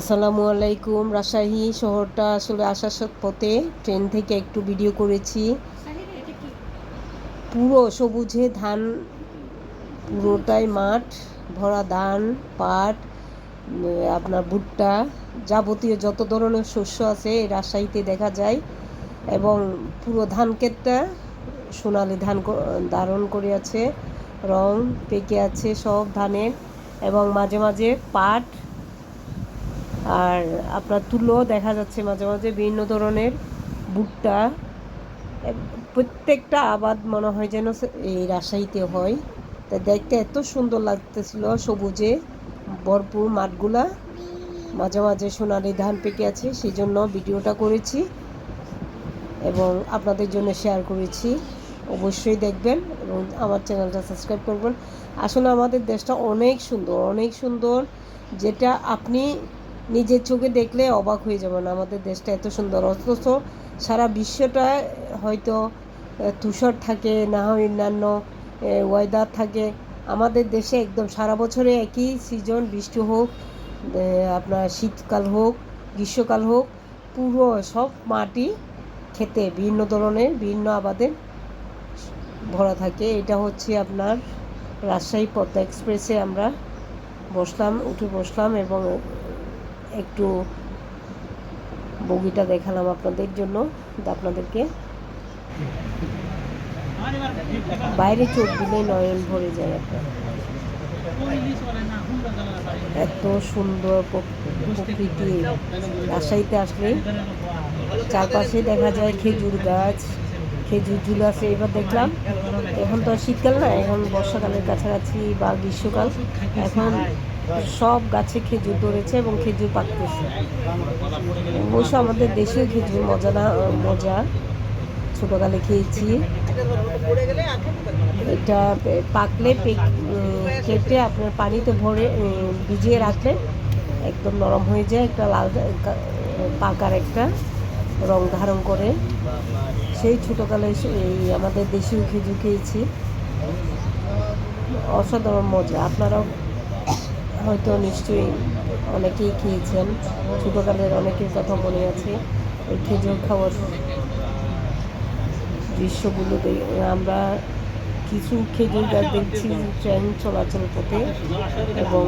আসসালামু আলাইকুম। রাজশাহী শহরটা আসলে আসার পথে ট্রেন থেকে একটু ভিডিও করেছি। পুরো সবুজে ধান, পুরোটাই মাঠ, ভরা ধান, পাট আপনার ভুট্টা, যাবতীয় যত ধরনের শস্য আছে রাজশাহীতে দেখা যায়। এবং পুরো ধান ক্ষেতটা সোনালি ধান ধারণ করে আছে, রং পেকে আছে সব ধানের। এবং মাঝে মাঝে পাট আর আপনার তুলো দেখা যাচ্ছে মাঝে মাঝে বিভিন্ন ধরনের ভুট্টা। প্রত্যেকটা আবাদ মনে হয় যেন এই রাজশাহীতে হয়। তা দেখতে এত সুন্দর লাগতেছিল সবুজে, ভরপুর মাঠগুলা। মাঝে মাঝে সোনালি ধান পেকে আছে সেই জন্য ভিডিওটা করেছি এবং আপনাদের জন্য শেয়ার করেছি। অবশ্যই দেখবেন এবং আমার চ্যানেলটা সাবস্ক্রাইব করবেন। আসলে আমাদের দেশটা অনেক সুন্দর অনেক সুন্দর। যেটা আপনি নিজের চোখে দেখলে অবাক হয়ে যাবেন আমাদের দেশটা এত সুন্দর। অথচ সারা বিশ্বটা হয়তো তুষার থাকে, না হয় অন্যান্য ওয়েদার থাকে। আমাদের দেশে একদম সারা বছরে একই সিজন বৃষ্টি হোক আপনার শীতকাল হোক, গ্রীষ্মকাল হোক, পুরো সব মাটি খেতে বিভিন্ন ধরনের, বিভিন্ন আবাদের ভরা থাকে। এটা হচ্ছে আপনার রাজশাহী পদ্মা এক্সপ্রেসে আমরা বসলাম, উঠে বসলাম এবং একটু বগিটা দেখালাম আপনাদের জন্য আপনাদেরকে। বাইরে চোখ দিলে নয়ন ভরে যায় আপনার এত সুন্দর প্র- প্রকৃতি। রাজশাহীতে আসলে চারপাশে দেখা যায় খেজুর গাছ, খেজুর ঝুল আছে এবার দেখলাম। এখন তো শীতকাল না, এখন বর্ষাকালের কাছাকাছি বা গ্রীষ্মকাল। এখন সব গাছে খেজুর ধরেছে এবং খেজুর পাকতেছে। অবশ্য আমাদের দেশেও খেজুর মজা না মজা। ছোটোকালে খেয়েছি। এটা পাকলে কেটে আপনার পানিতে ভরে ভিজিয়ে রাখলে একদম নরম হয়ে যায়, একটা লাল পাকার একটা রং ধারণ করে। সেই ছোটোকালে এই আমাদের দেশীয় খেজুর খেয়েছি। অসাধারণ মজা। আপনারাও হয়তো নিশ্চয়ই অনেকেই খেয়েছেন। ছোটোকালের অনেকের কথা মনে আছে। এই খেজুর খাওয়ার দৃশ্যগুলোতে আমরা কিছু খেজুর গাছ দেখছি ট্রেন চলাচল পথে এবং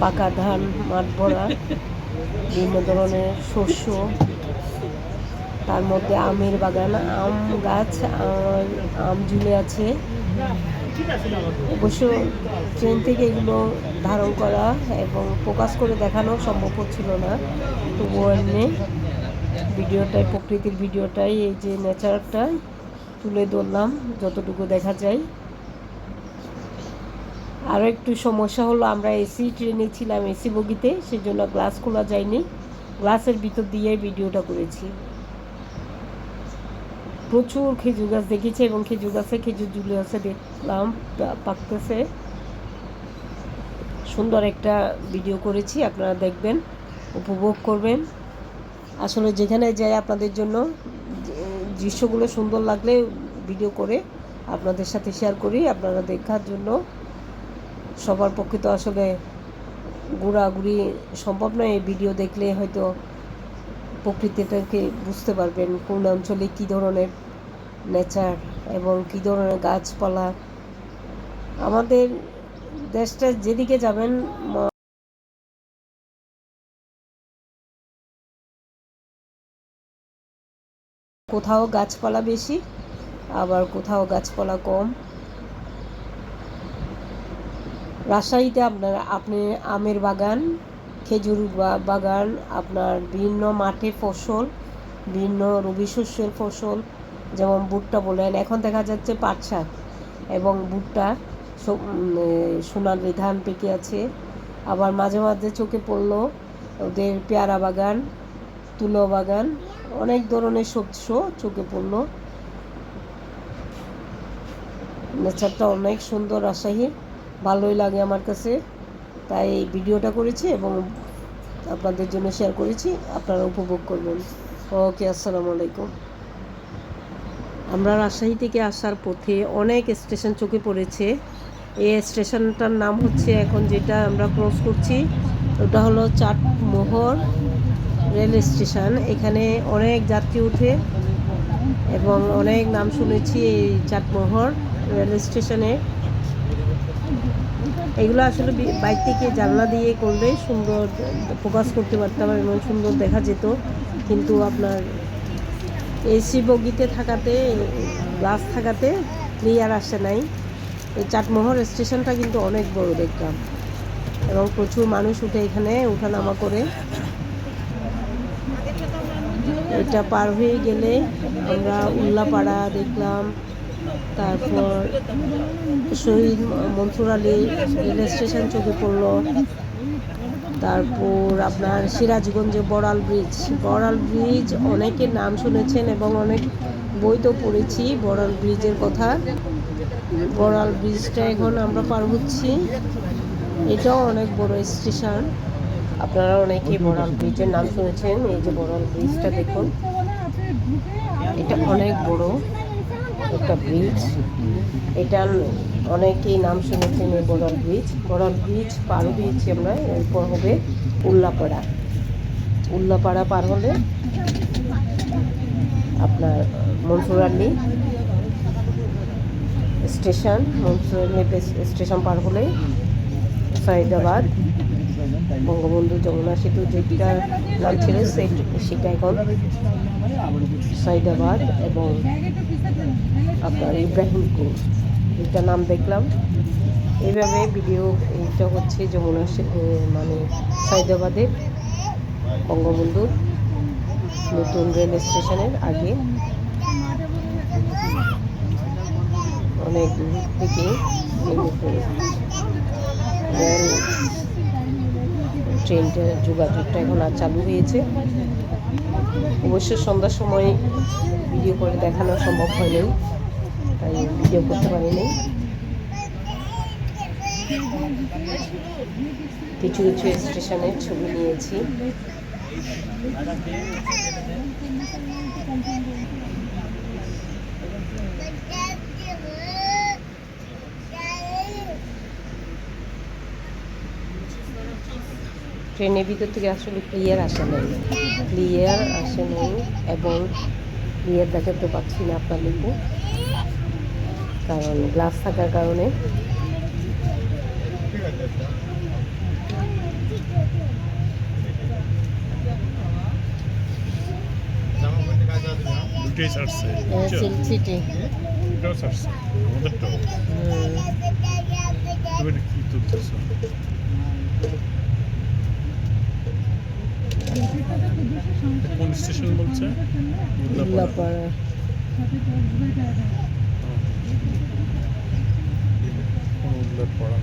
পাকা ধান, মাঠ ভরা, বিভিন্ন ধরনের শস্য, তার মধ্যে আমের বাগান, আম গাছ আম ঝুলে আছে। অবশ্য ট্রেন থেকে এগুলো ধারণ করা এবং প্রকাশ করে দেখানো সম্ভব হচ্ছিল না। তবুও এমনি ভিডিওটাই, প্রকৃতির ভিডিওটাই, এই যে নেচারটা তুলে ধরলাম, যতটুকু দেখা যায়। আরও একটু সমস্যা হলো, আমরা এসি ট্রেনে ছিলাম এসি বগিতে, সেজন্য গ্লাস খোলা যায়নি। গ্লাসের ভিতর দিয়ে ভিডিওটা করেছি। প্রচুর খেজুর গাছ দেখেছি এবং খেজুর গাছে খেজুর ঝুলে আছে দেখলাম পাকতেছে। সুন্দর একটা ভিডিও করেছি, আপনারা দেখবেন, উপভোগ করবেন। আসলে যেখানে যাই আপনাদের জন্য, দৃশ্যগুলো সুন্দর লাগলে ভিডিও করে আপনাদের সাথে শেয়ার করি, আপনারা দেখার জন্য। সবার পক্ষে তো আসলে ঘোরাঘুরি সম্ভব নয়, এই ভিডিও দেখলে হয়তো প্রকৃতিটাকে বুঝতে পারবেন কোন অঞ্চলে কী ধরনের নেচার এবং কী ধরনের গাছপালা। আমাদের দেশটা যেদিকে যাবেন কোথাও গাছপালা বেশি, আবার কোথাও গাছপালা কম। রাজশাহীতে আপনার, আপনি আমের বাগান খেজুর বাগান, আপনার বিভিন্ন মাঠে ফসল বিভিন্ন রবি শস্যের ফসল, যেমন ভুট্টা বলেন, এখন দেখা যাচ্ছে পাট শাক এবং ভুট্টা সোনালি ধান পেকে আছে। আবার মাঝে মাঝে চোখে পড়ল ওদের পেয়ারা বাগান, তুলো বাগান, অনেক ধরনের শস্য চোখে পড়ল। নেচারটা অনেক সুন্দর রাজশাহীর ভালোই লাগে আমার কাছে। তাই এই ভিডিওটা করেছি এবং আপনাদের জন্য শেয়ার করেছি। আপনারা উপভোগ করবেন। ওকে আসসালামু আলাইকুম। আমরা রাজশাহী থেকে আসার পথে অনেক স্টেশন চোখে পড়েছে। এই স্টেশনটার নাম হচ্ছে এখন যেটা আমরা ক্রস করছি, ওটা হলো চাটমোহর রেল স্টেশন এখানে অনেক যাত্রী উঠে এবং অনেক নাম শুনেছি এই চাটমোহর রেল স্টেশনে এগুলো আসলে বি- বাইক থেকে জানলা দিয়ে করলে সুন্দর ফোকাস করতে পারতাম এবং সুন্দর দেখা যেত। কিন্তু আপনার এসি বগিতে থাকাতে গ্লাস থাকাতে ক্লিয়ার আসে নাই। এই চাটমোহর স্টেশনটা কিন্তু অনেক বড় দেখলাম এবং প্রচুর মানুষ উঠে এখানে উঠানামা করে। এটা পার হয়ে গেলে আমরা উল্লাপাড়া দেখলাম। তারপর শহীদ মনসুর আলী রেল স্টেশন চোখে পড়ল। তারপর আপনার সিরাজগঞ্জে বড়াল ব্রিজ। বড়াল ব্রিজ অনেকের নাম শুনেছেন এবং অনেক বই তো পড়েছি, বড়াল ব্রিজের কথা। বড়াল ব্রিজটা এখন আমরা পার হচ্ছি। এটাও অনেক বড় স্টেশন। আপনারা অনেকেই বড়াল ব্রিজের নাম শুনেছেন, এই যে বড়াল ব্রিজটা দেখুন। এটা অনেক বড়। একটা ব্রিজ এটার অনেকেই নাম শুনেছেন এই বড়াল ব্রিজ বড়াল ব্রিজ পার হয়েছি আমরা, এরপর হবে উল্লাপাড়া। উল্লাপাড়া পার হলে আপনার মনসুর আলী স্টেশন। মনসুর আলী স্টেশন পার হলে সাইদাবাদ। বঙ্গবন্ধু যমুনা সেতু যেটা নাম ছিল সেটা এখন সাইদাবাদ এবং আপনার ইব্রাহিমপুর এটা নাম দেখলাম। এইভাবে ভিডিও এইটা হচ্ছে যমুনা মানে সাইদাবাদের বঙ্গবন্ধুর নতুন রেল স্টেশনের আগে। অনেক দূর থেকে ট্রেনটা যোগাযোগটা এখন আর চালু হয়েছে। অবশ্য সন্ধ্যার সময় ভিডিও করে দেখানো সম্ভব হয়নি, তাই ভিডিও করতে পারিনি। কিছু কিছু স্টেশনের ছবি নিয়েছি। ট্রেনের ভিতর থেকে আসলে ক্লিয়ার আসে নাই। ক্লিয়ার আসে নাই এবং ক্লিয়ার দেখাতে পাচ্ছি না আপনার লিখে কারণ গ্লাস থাকার কারণে। দুটোই ছাড়ছে। বুঝছ? সিটি দুটোও ছাড়ছে। আমাদেরটাও। তুমি কি তুলতেছো? কোন স্টেশন বলছে উল্লাপাড়া। উল্লাপাড়া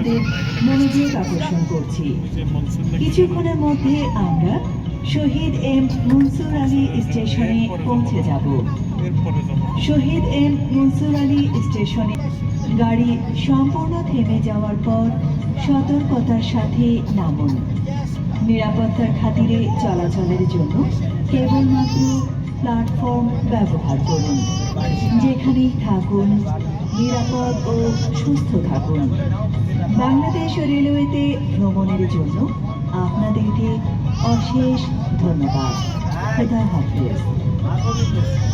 আপনাদের মনোযোগ আকর্ষণ করছি। কিছুক্ষণের মধ্যে আমরা শহীদ এম মনসুর আলী স্টেশনে পৌঁছে যাব। শহীদ এম মনসুর আলী স্টেশনে গাড়ি সম্পূর্ণ থেমে যাওয়ার পর সতর্কতার সাথে নামুন। নিরাপত্তার খাতিরে চলাচলের জন্য কেবলমাত্র প্ল্যাটফর্ম ব্যবহার করুন। যেখানেই থাকুন নিরাপদ ও সুস্থ থাকুন। বাংলাদেশ রেলওয়েতে ভ্রমণের জন্য আপনাদেরকে অশেষ ধন্যবাদ। খুদা হাফিজ।